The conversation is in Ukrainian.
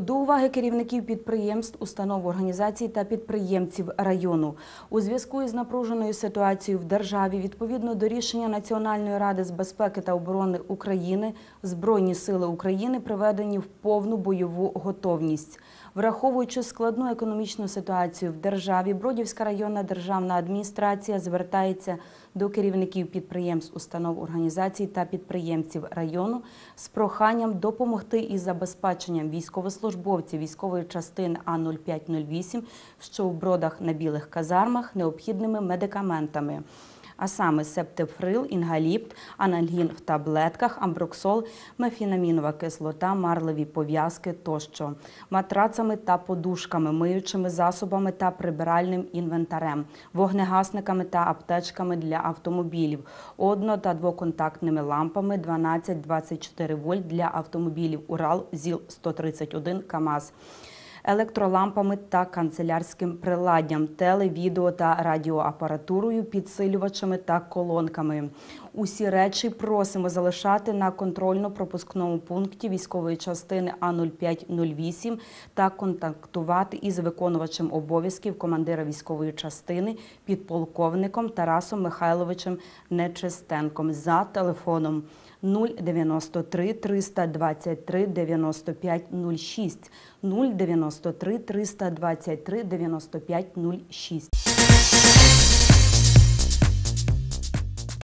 До уваги керівників підприємств, установ організацій та підприємців району у зв'язку із напруженою ситуацією в державі, відповідно до рішення Національної ради з безпеки та оборони України, Збройні сили України приведені в повну бойову готовність. Враховуючи складну економічну ситуацію в державі, Бродівська районна державна адміністрація звертається до керівників підприємств, установ організацій та підприємців району з проханням допомогти із забезпеченням військовослужбовців військової частини А0508, що в бродах на білих казармах, необхідними медикаментами. А саме септифрил, інгаліпт, анальгін в таблетках, амброксол, мефінамінова кислота, марлеві пов'язки тощо, матрацами та подушками, миючими засобами та прибиральним інвентарем, вогнегасниками та аптечками для автомобілів, одно- та двоконтактними лампами 12-24 вольт для автомобілів Урал ЗІЛ-131 КАМАЗ електролампами та канцелярським приладдям, теле, відео та радіоапаратурою, підсилювачами та колонками. Усі речі просимо залишати на контрольно-пропускному пункті військової частини А0508 та контактувати із виконувачем обов'язків командира військової частини підполковником Тарасом Михайловичем Нечистенком за телефоном 093 323 95 06 093 323 95 06.